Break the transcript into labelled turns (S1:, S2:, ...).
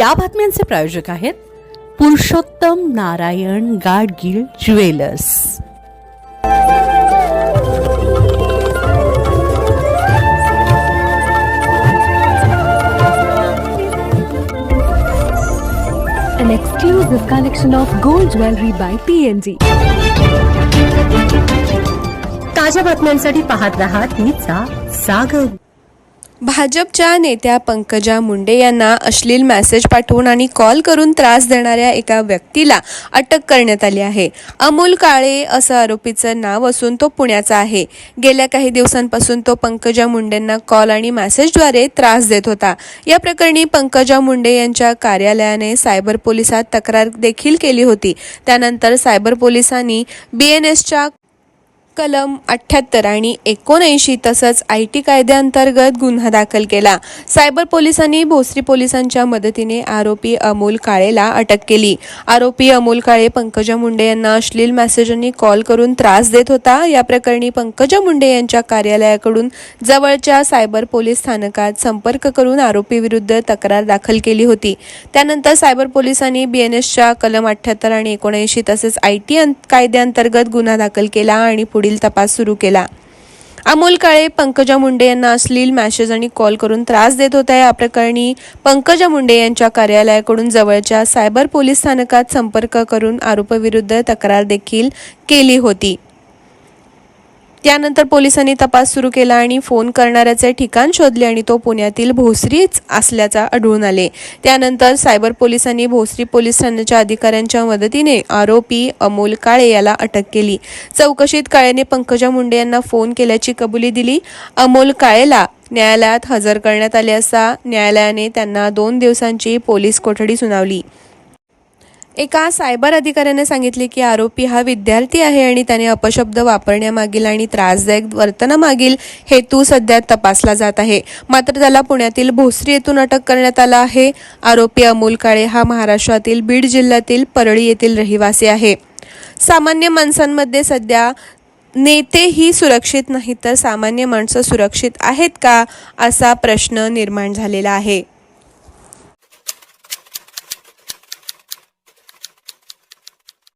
S1: या बातम्यांचे प्रायोजक आहेत Purushottam Narayan Gadgil jewellers
S2: an exclusive collection of gold jewelry by PNG.
S3: ताज्या बातम्यांसाठी पाहत रहा तिचा सागर
S4: भाजपच्या नेत्या पंकजा मुंडे यांना अश्लील मेसेज पाठवून आणि कॉल करून त्रास देणाऱ्या एका व्यक्तीला अटक करण्यात आली आहे. अमोल काळे असं आरोपीचं नाव असून तो पुण्याचा आहे. गेल्या काही दिवसांपासून तो पंकजा मुंडेंना कॉल आणि मेसेजद्वारे त्रास देत होता. या प्रकरणी पंकजा मुंडे यांच्या कार्यालयाने सायबर पोलिसात तक्रार देखील केली होती. त्यानंतर सायबर पोलिसांनी बी एन एसच्या कलम अठ्ठ्याहत्तर आणि एकोणऐंशी तसंच आय टी कायद्याअंतर्गत गुन्हा दाखल केला. सायबर पोलिसांनी भोसरी पोलिसांच्या मदतीने आरोपी अमोल काळेला अटक केली. आरोपी अमोल काळे पंकजा मुंडे यांना अश्लील मेसेजांनी कॉल करून त्रास देत होता. या प्रकरणी पंकजा मुंडे यांच्या कार्यालयाकडून जवळच्या सायबर पोलीस स्थानकात संपर्क करून आरोपीविरुद्ध तक्रार दाखल केली होती. त्यानंतर सायबर पोलिसांनी बी एन एसच्या कलम अठ्ठ्याहत्तर आणि एकोणऐंशी तसेच आय टी कायद्याअंतर्गत गुन्हा दाखल केला आणि पुढील तपास सुरू केला. अमोल काळे पंकजा मुंडे यांना अश्लील मॅसेज आणि कॉल करून त्रास देत होत्या. या प्रकरणी पंकजा मुंडे यांच्या कार्यालयाकडून जवळच्या सायबर पोलीस स्थानकात संपर्क करून आरोपीविरुद्ध तक्रार देखील केली होती. त्यानंतर पोलिसांनी तपास सुरू केला आणि फोन करणाऱ्याचे ठिकाण शोधले आणि तो पुण्यातील भोसरीच असल्याचा आढळून आले. त्यानंतर सायबर पोलिसांनी भोसरी पोलीस ठाण्याच्या अधिकाऱ्यांच्या मदतीने आरोपी अमोल काळे याला अटक केली. चौकशीत काळेने पंकजा मुंडे यांना फोन केल्याची कबुली दिली. अमोल काळेला न्यायालयात हजर करण्यात आले असता न्यायालयाने त्यांना दोन दिवसांची पोलीस कोठडी सुनावली. एका सायबर अधिकाऱ्याने सांगितले की आरोपी हा विद्यार्थी आहे आणि त्याने अपशब्द वापरण्यामागील आणि त्रासदायक वर्तनामागील हेतू सध्या तपासला जात आहे. मात्र त्याला पुण्यातील भोसरी येथून अटक करण्यात आला आहे. आरोपी अमोल काळे हा महाराष्ट्रातील बीड जिल्ह्यातील परळी येथील रहिवासी आहे. सामान्य माणसांमध्ये सध्या नेते ही सुरक्षित नाही तर सामान्य माणसं सुरक्षित आहेत का असा प्रश्न निर्माण झालेला आहे.